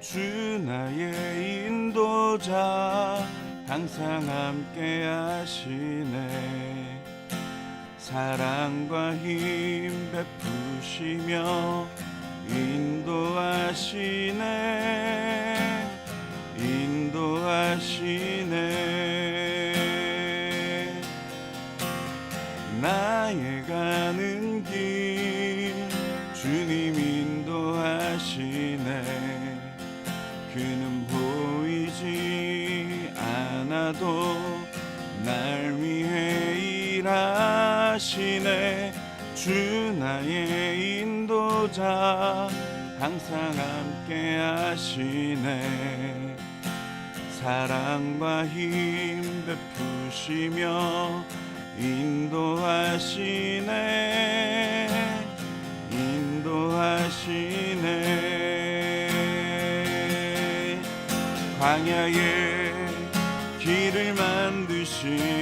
주 나의 인도자 항상 함께 하시네. 사랑과 힘 베푸시며 인도하시네. 인도하시네. 나의 가는 하시네. 주 나의 인도자 항상 함께 하시네. 사랑과 힘 베푸시며 인도하시네. 인도하시네. 광야에 길을 만드시고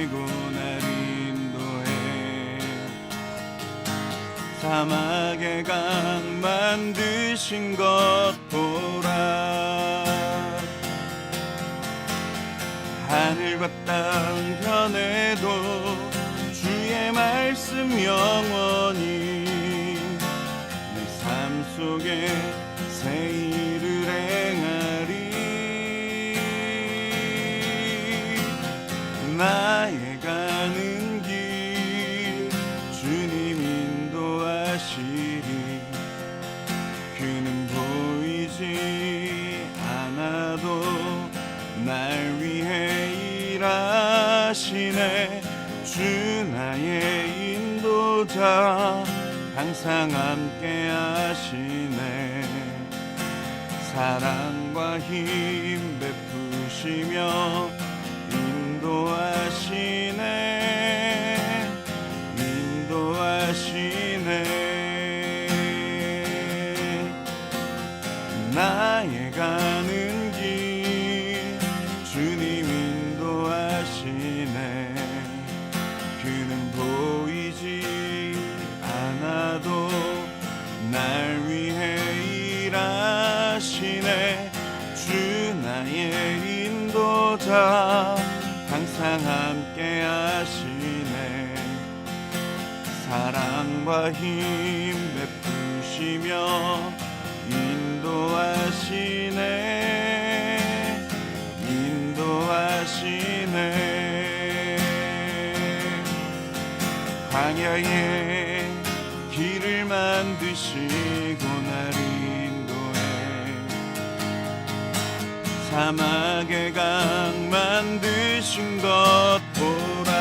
사막에 강 만드신 것 보라. 하늘과 땅 변해도 주의 말씀 영원히 내 삶 속에 새 일을 행하리. 나의 항상 함께 하시네. 사랑과 힘 베푸시며 인도자 항상 함께 하시네. 사랑과 힘 베푸시며 인도하시네. 인도하시네. 광야에 길을 만 사막에 강 만드신 것 보라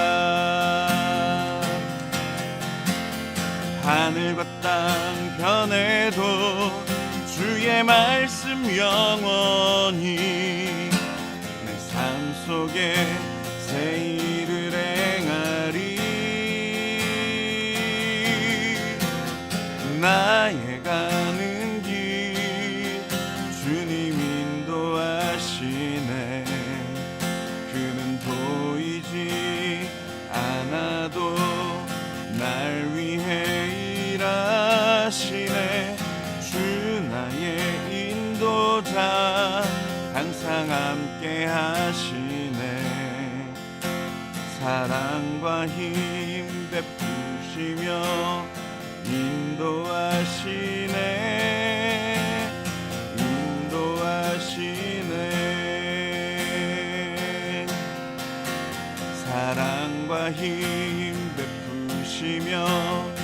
하늘과 땅 변해도 주의 말씀 영원히 내 삶 속에 사랑과 힘 베푸시며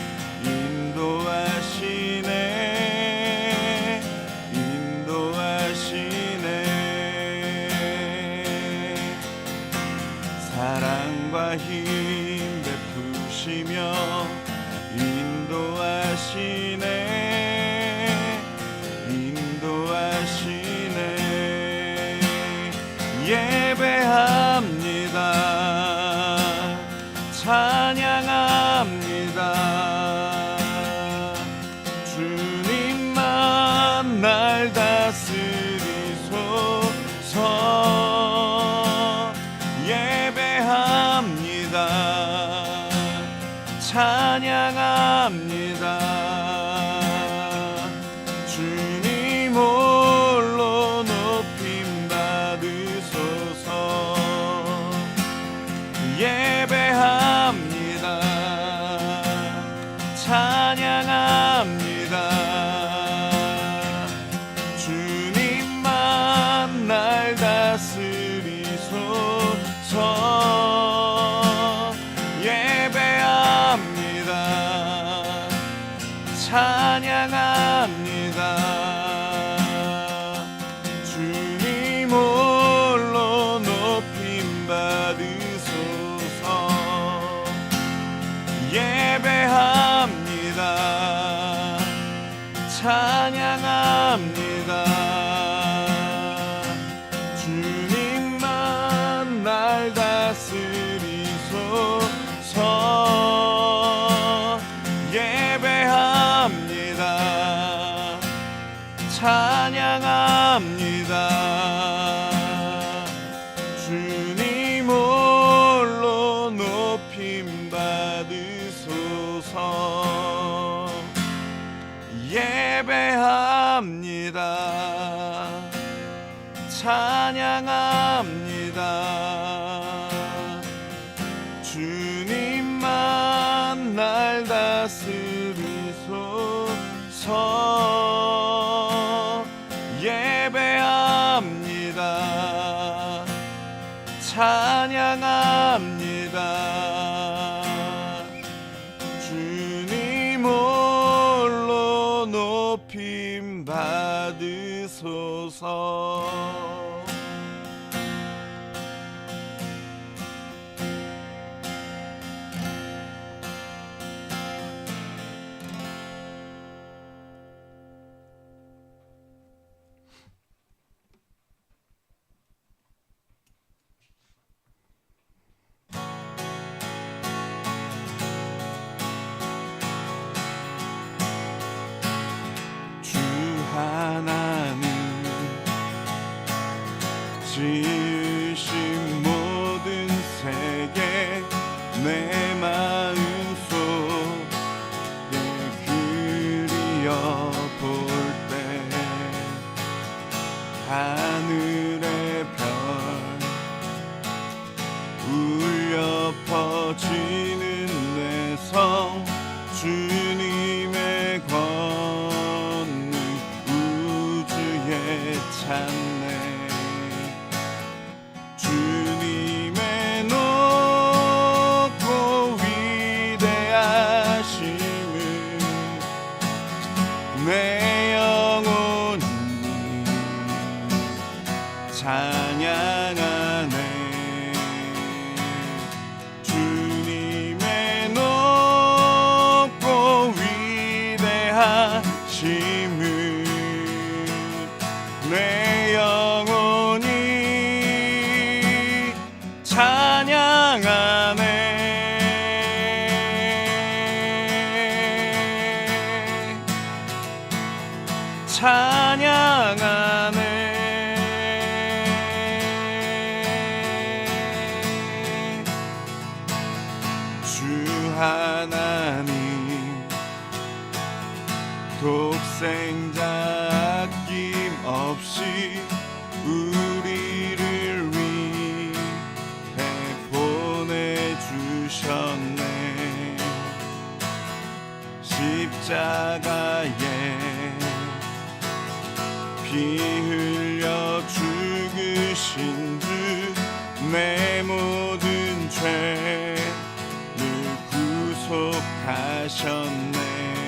찬양합니다. 주님 홀로 높임 받으소서. 주여 내 모든 죄를 구속하셨네.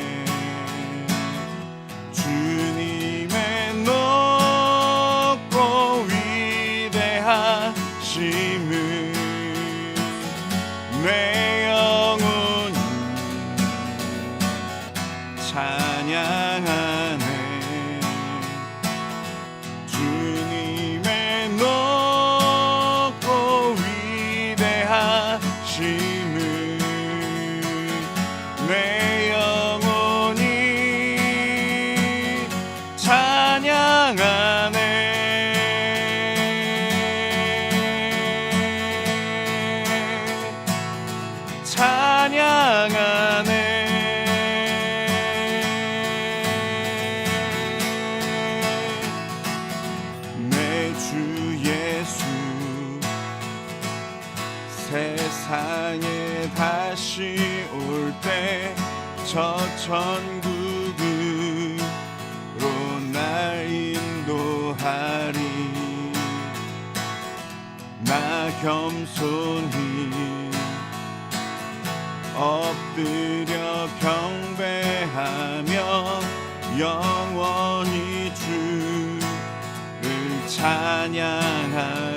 찬양하네 내 주 예수 세상에 다시 올 때 저 천국으로 날 인도하리. 나 겸손히 엎드려 경배하며 영원히 주를 찬양하리.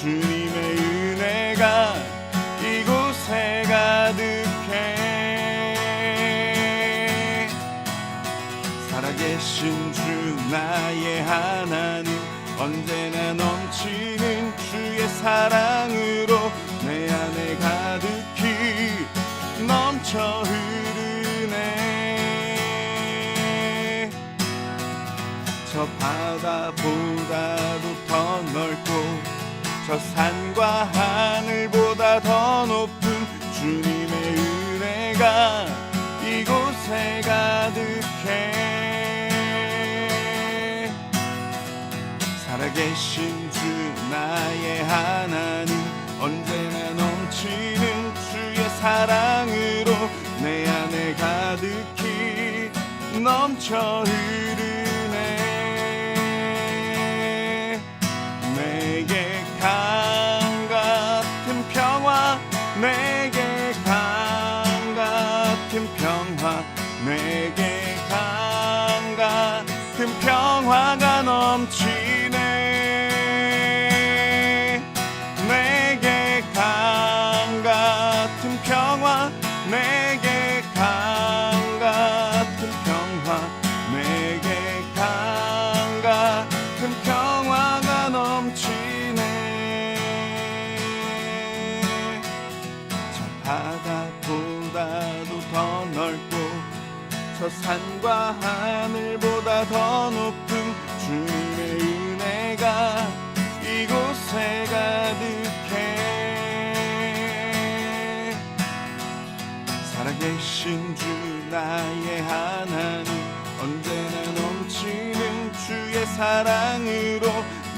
주님의 은혜가 이곳에 가득해. 살아계신 주 나의 하나님 언제나 넘치는 주의 사랑으로 내 안에 가득히 넘쳐 흐르네. 저더 넓고 저 산과 하늘보다 더 높은 주님의 은혜가 이곳에 가득해. 살아계신 주 나의 하나님 언제나 넘치는 주의 사랑으로 내 안에 가득히 넘쳐 흐 하늘보다 더 높은 주님의 은혜가 이곳에 가득해. 살아계신 주 나의 하나님 언제나 넘치는 주의 사랑으로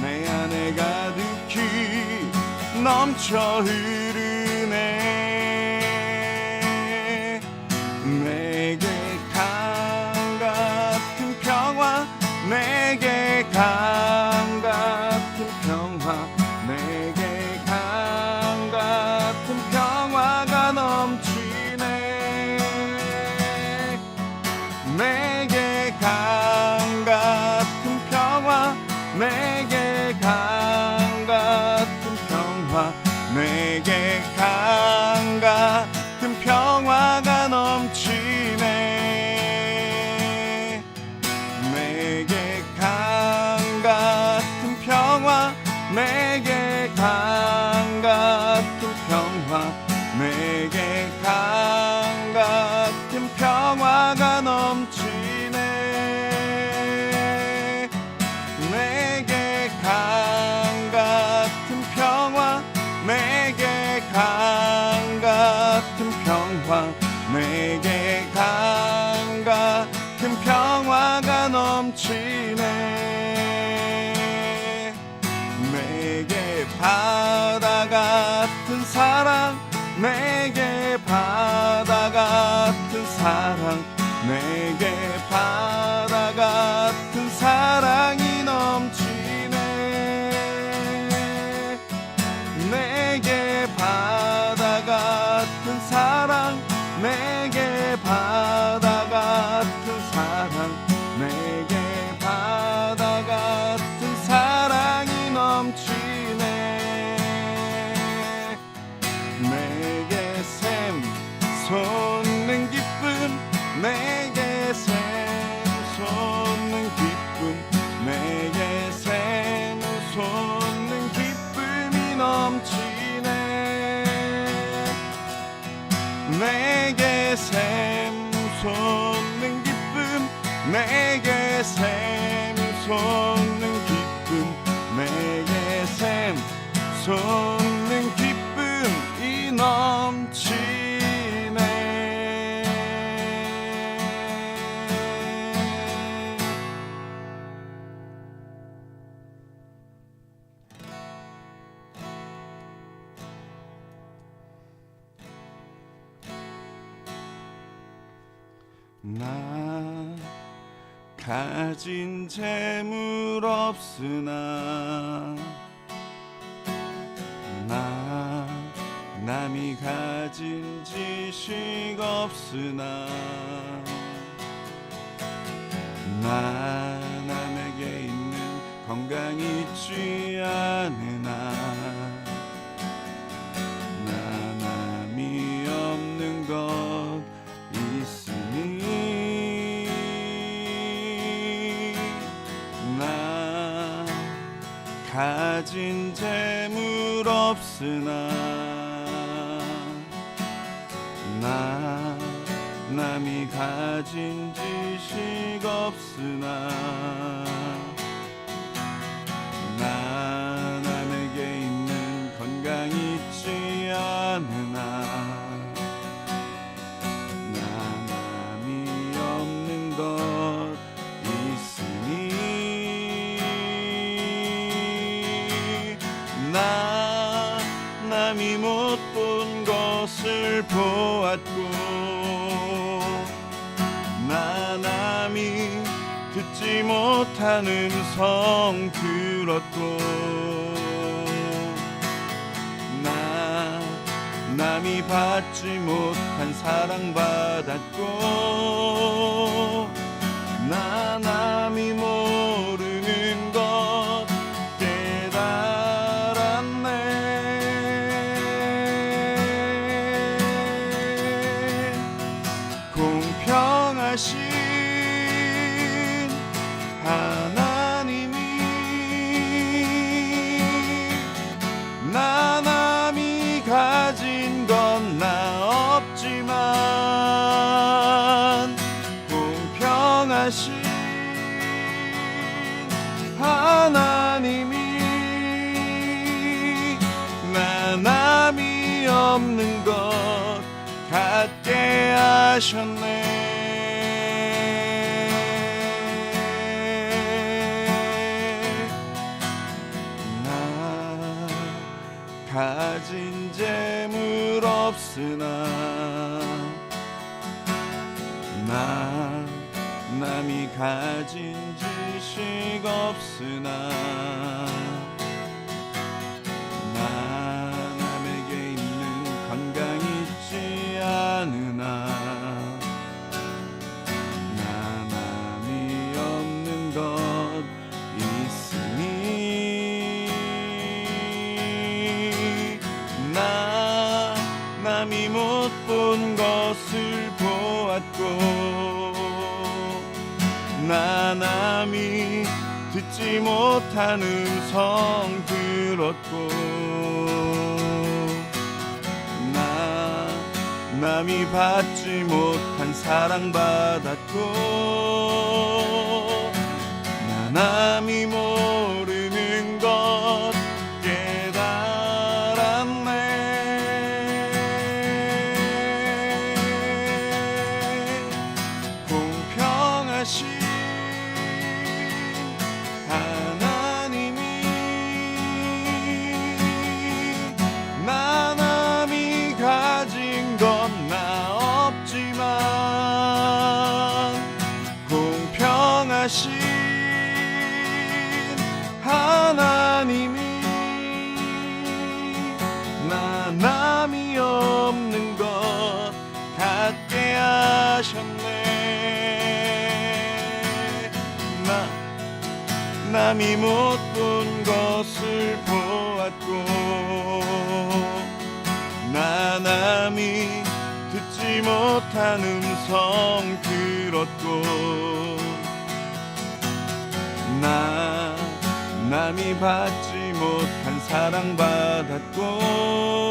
내 안에 가득히 넘쳐 흐르 내게 강 같은 평화 내게 사랑 내게 바다 같은 사랑 내게 내게 샘 솟는 기쁨 내게 샘솟 재물 없으나 나 남이 가진 지식 없으나 나 남에게 있는 건강 있지 않으나 나 가진 재물 없으나 나 남이 가진 지식 없으나 남이 못 본 것을 보았고 나 남이 듣지 못한 음성 들었고 나 남이 받지 못한 사랑 받았고 나 남이 모 是。 못본 것을 보았고 나 남이 듣지 못한 음성 들었고 나 남이 받지 못한 사랑 받았고 나 남이 모 남이 받지 못한 사랑 받았고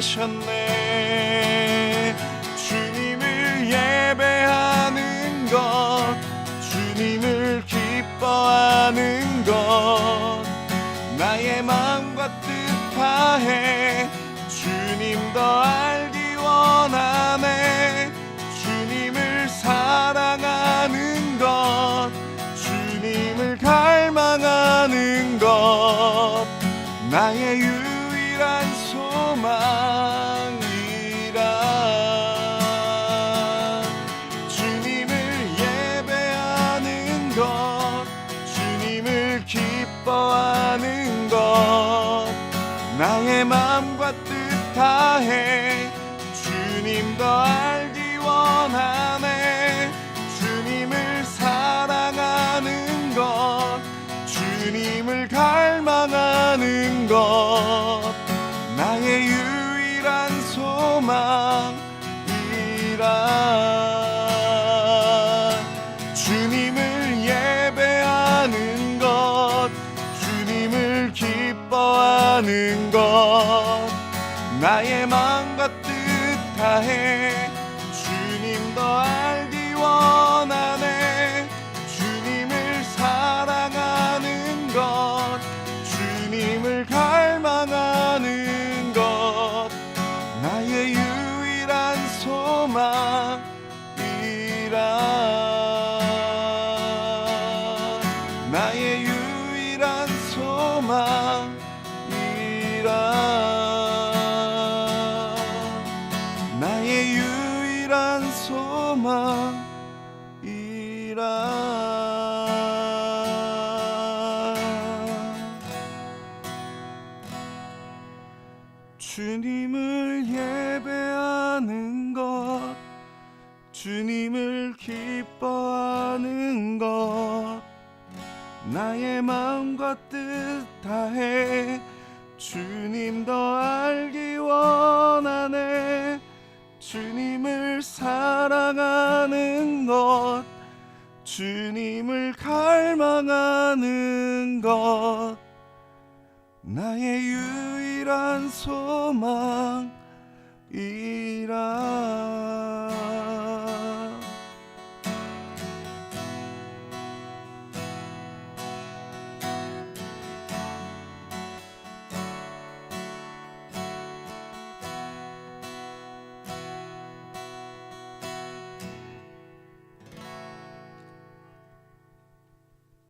하셨네. 주님을 예배하는 것 주님을 기뻐하는 것 나의 마음과 뜻 다해 주님 더 알기 원하네. 주님을 사랑하는 것 주님을 갈망하는 것 나의 유일한 소망이라. 주님을 예배하는 것 주님을 기뻐하는 것 나의 마음과 뜻 다해 주님 더알 나의 마음과 뜻 다해 주님 더 알기 원하 주님을 기뻐하는 것. 나의 마음과 뜻 다해 주님 더 알기 원하네. 주님을 사랑하는 것. 주님을 갈망하는 것. 나의 유일한 소망이라